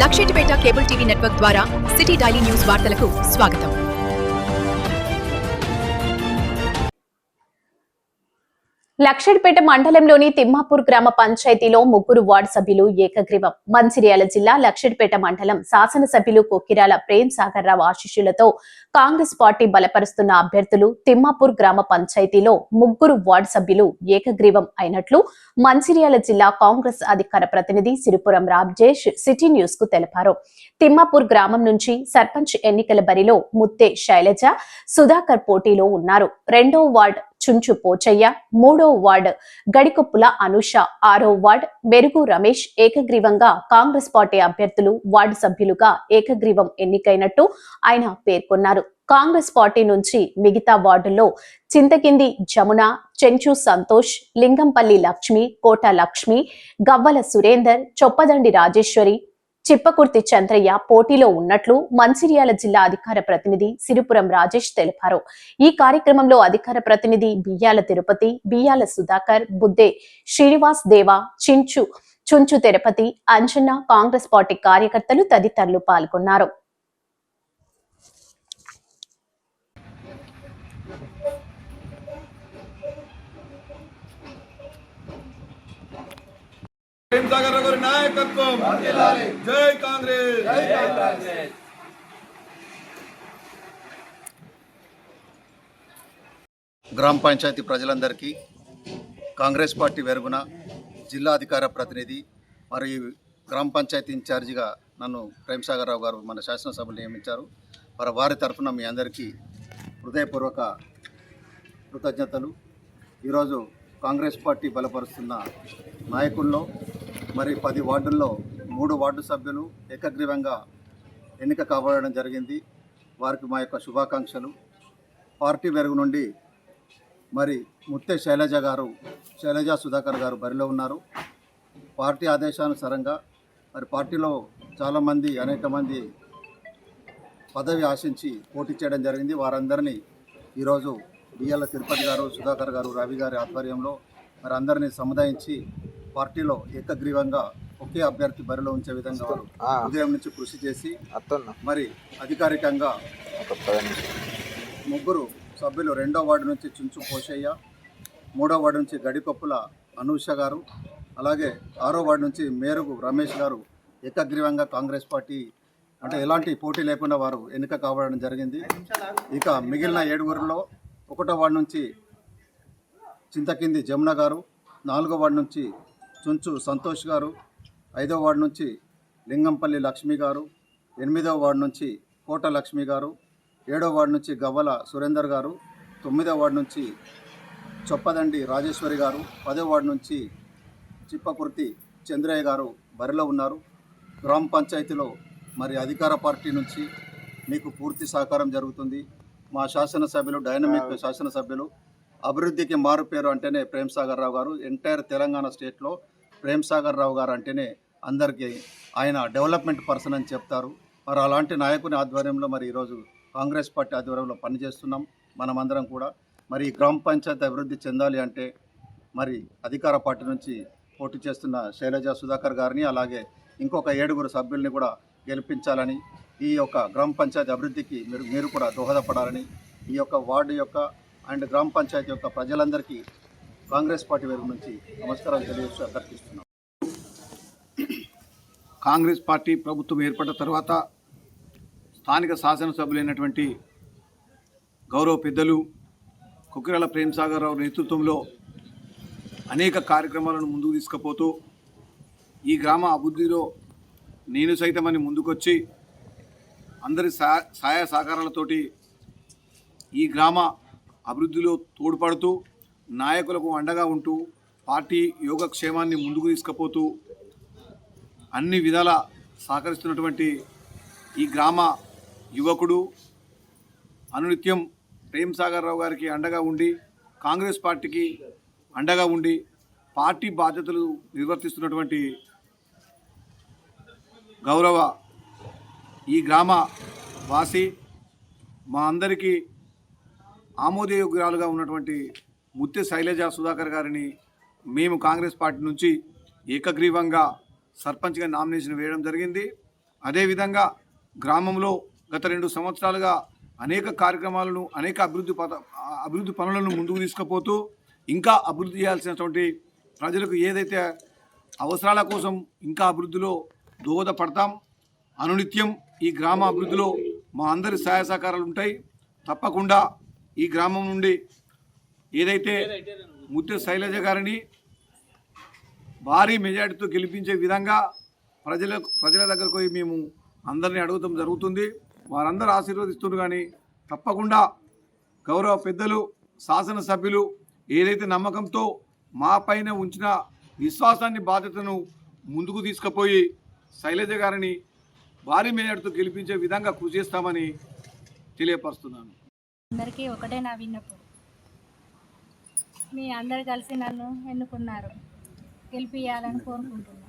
Luxettipet cable TV network ద్వారా city daily news వార్తలకు స్వాగతం. లక్షడిపేట మండలంలోని తిమ్మాపూర్ గ్రామ పంచాయతీలో ముగ్గురు వార్డు సభ్యులు ఏకగ్రీవం. మంచిర్యాల జిల్లా లక్షడిపేట మండలం శాసనసభ్యులు కొక్కిరాల ప్రేమ్ సాగర్ రావు ఆశీస్సులతో కాంగ్రెస్ పార్టీ బలపరుస్తున్న అభ్యర్థులు తిమ్మాపూర్ గ్రామ పంచాయతీలో ముగ్గురు వార్డు సభ్యులు ఏకగ్రీవం అయినట్లు మంచిర్యాల జిల్లా కాంగ్రెస్ అధికార ప్రతినిధి సిరిపురం రాజేష్ సిటీ న్యూస్కు తెలిపారు. తిమ్మాపూర్ గ్రామం నుంచి సర్పంచ్ ఎన్నికల బరిలో ముత్తే శైలజ సుధాకర్ పోటీలో ఉన్నారు. రెండో వార్డ్ చుంచు పోచయ్య మూడో వార్డ్ గడికొప్పుల అనుష. ఆరో వార్డ్ మెరుగు రమేష్ ఏకగ్రీవంగా కాంగ్రెస్ పార్టీ అభ్యర్థులు వార్డు సభ్యులుగా ఏకగ్రీవం ఎన్నికైనట్టు ఆయన పేర్కొన్నారు. కాంగ్రెస్ పార్టీ నుంచి మిగతా వార్డుల్లో చింతకింది జమున చెంచు సంతోష్ లింగంపల్లి లక్ష్మి కోట లక్ష్మి గవ్వల సురేందర్ చొప్పదండి రాజేశ్వరి చిప్పకుర్తి చంద్రయ్య పోటీలో ఉన్నట్లు మంచిర్యాల జిల్లా అధికార ప్రతినిధి సిరిపురం రాజేష్ తెలిపారు. ఈ కార్యక్రమంలో అధికార ప్రతినిధి బియ్యాల తిరుపతి బియ్యాల సుధాకర్ బుద్దే శ్రీనివాస్ దేవా చించు చుంచు తిరుపతి అంజన్న కాంగ్రెస్ పార్టీ కార్యకర్తలు తదితరులు పాల్గొన్నారు. సాగర్ రావు గారి నాయకత్వం. జై కాంగ్రెస్. గ్రామ పంచాయతీ ప్రజలందరికీ కాంగ్రెస్ పార్టీ వెరుగున జిల్లా అధికార ప్రతినిధి మరియు గ్రామ పంచాయతీ ఇన్ఛార్జిగా నన్ను ప్రేమ్సాగర్ రావు గారు మన శాసనసభలు నియమించారు. మరి వారి తరఫున మీ అందరికీ హృదయపూర్వక కృతజ్ఞతలు. ఈరోజు కాంగ్రెస్ పార్టీ బలపరుస్తున్న నాయకుల్లో మరి పది వార్డుల్లో మూడు వార్డు సభ్యులు ఏకగ్రీవంగా ఎన్నిక కాబడడం జరిగింది. వారికి మా యొక్క శుభాకాంక్షలు. పార్టీ వెరుగు నుండి మరి ముత్తే శైలజ గారు శైలజ సుధాకర్ గారు బరిలో ఉన్నారు. పార్టీ ఆదేశానుసారంగా మరి పార్టీలో చాలామంది అనేక మంది పదవి ఆశించి పోటీ చేయడం జరిగింది. వారందరినీ ఈరోజు బియ్యాల తిరుపతి గారు సుధాకర్ గారు రవి గారి ఆధ్వర్యంలో మరి అందరినీ సముదాయించి పార్టీలో ఏకగ్రీవంగా ఒకే అభ్యర్థి బరిలో ఉంచే విధంగా వారు ఉదయం నుంచి కృషి చేసి మరి అధికారికంగా ముగ్గురు సభ్యులు రెండో వార్డు నుంచి చుంచు పోషయ్య మూడో వార్డు నుంచి గడికొప్పుల అనూష గారు అలాగే ఆరో వార్డు నుంచి మేరుగు రమేష్ గారు ఏకగ్రీవంగా కాంగ్రెస్ పార్టీ అంటే ఎలాంటి పోటీ లేకుండా వారు ఎన్నిక కావడం జరిగింది. ఇక మిగిలిన ఏడుగురిలో ఒకటో వార్డు నుంచి చింతకింది జమున గారు నాలుగో వార్డు నుంచి చుంచు సంతోష్ గారు ఐదో వార్డు నుంచి లింగంపల్లి లక్ష్మి గారు ఎనిమిదో వార్డు నుంచి కోట లక్ష్మి గారు ఏడో వార్డు నుంచి గవ్వల సురేందర్ గారు తొమ్మిదో వార్డు నుంచి చొప్పదండి రాజేశ్వరి గారు పదో వార్డు నుంచి చిప్పకుర్తి చంద్రయ్య గారు బరిలో ఉన్నారు. గ్రామ పంచాయతీలో మరి అధికార పార్టీ నుంచి మీకు పూర్తి సహకారం జరుగుతుంది. మా శాసనసభ్యులు డైనమిక్ శాసనసభ్యులు అభివృద్ధికి మారు పేరు అంటేనే ప్రేమ్ సాగర్ రావు గారు ఎంటైర్ తెలంగాణ స్టేట్లో ప్రేమ్ సాగర్ రావు గారు అంటేనే అందరికీ ఆయన డెవలప్మెంట్ పర్సన్ అని చెప్తారు. మరి అలాంటి నాయకుని ఆధ్వర్యంలో మరి ఈరోజు కాంగ్రెస్ పార్టీ ఆధ్వర్యంలో పనిచేస్తున్నాం మనమందరం కూడా. మరి గ్రామ పంచాయతీ అభివృద్ధి చెందాలి అంటే మరి అధికార పార్టీ నుంచి పోటీ చేస్తున్న శైలజ సుధాకర్ గారిని అలాగే ఇంకొక ఏడుగురు సభ్యుల్ని కూడా గెలిపించాలని ఈ యొక్క గ్రామ పంచాయతీ అభివృద్ధికి మీరు మీరు కూడా దోహదపడాలని ఈ యొక్క వార్డు యొక్క అండ్ గ్రామ పంచాయతీ యొక్క ప్రజలందరికీ కాంగ్రెస్ పార్టీ వైపు నుంచి నమస్కారాలు తెలియజేస్తూ అభ్యర్థిస్తున్నాం. కాంగ్రెస్ పార్టీ ప్రభుత్వం ఏర్పడిన తర్వాత స్థానిక శాసనసభ్యులైనటువంటి గౌరవ పెద్దలు కుకిరెల ప్రేమసాగర్ రావు నేతృత్వంలో అనేక కార్యక్రమాలను ముందుకు తీసుకుపోతూ ఈ గ్రామ అభివృద్ధిలో నేను సైతమని ముందుకొచ్చి అందరి సహా సహాయ సహకారాలతోటి ఈ గ్రామ అభివృద్ధిలో తోడ్పడుతూ నాయకులకు అండగా ఉంటూ పార్టీ యోగక్షేమాన్ని ముందుకు తీసుకుపోతూ అన్ని విధాల సహకరిస్తున్నటువంటి ఈ గ్రామ యువకుడు అనునిత్యం ప్రేమ్ సాగర్ రావు గారికి అండగా ఉండి కాంగ్రెస్ పార్టీకి అండగా ఉండి పార్టీ బాధ్యతలు నిర్వర్తిస్తున్నటువంటి గౌరవ ఈ గ్రామ వాసి మా అందరికీ ఆమోదయోగ్యాలుగా ఉన్నటువంటి ముత్య శైలజ సుధాకర్ గారిని మేము కాంగ్రెస్ పార్టీ నుంచి ఏకగ్రీవంగా సర్పంచ్గా నామినేషన్ వేయడం జరిగింది. అదేవిధంగా గ్రామంలో గత రెండు సంవత్సరాలుగా అనేక కార్యక్రమాలను అనేక అభివృద్ధి పద అభివృద్ధి పనులను ముందుకు తీసుకుపోతూ ఇంకా అభివృద్ధి చేయాల్సినటువంటి ప్రజలకు ఏదైతే అవసరాల కోసం ఇంకా అభివృద్ధిలో దోహదపడతాం అనునిత్యం ఈ గ్రామ అభివృద్ధిలో మా అందరి సహాయ సహకారాలు ఉంటాయి. తప్పకుండా ఈ గ్రామం నుండి ఏదైతే ముత్య శైలజ గారిని భారీ మెజార్టీతో గెలిపించే విధంగా ప్రజల ప్రజల దగ్గరకు పోయి మేము అందరినీ అడుగుతాం జరుగుతుంది. వారందరూ ఆశీర్వదిస్తున్నారు కానీ తప్పకుండా గౌరవ పెద్దలు శాసనసభ్యులు ఏదైతే నమ్మకంతో మా పైన ఉంచిన విశ్వాసాన్ని బాధ్యతను ముందుకు తీసుకుపోయి శైలజ గారిని భారీ మేయర్తో గెలిపించే విధంగా కృషి చేస్తామని తెలియపరుస్తున్నాను. అందరికీ ఒకటే నా విన్నప్పుడు మీ అందరు కలిసి నన్ను ఎన్నుకున్నారు. గెలిపియాలని కోరుకుంటున్నాను.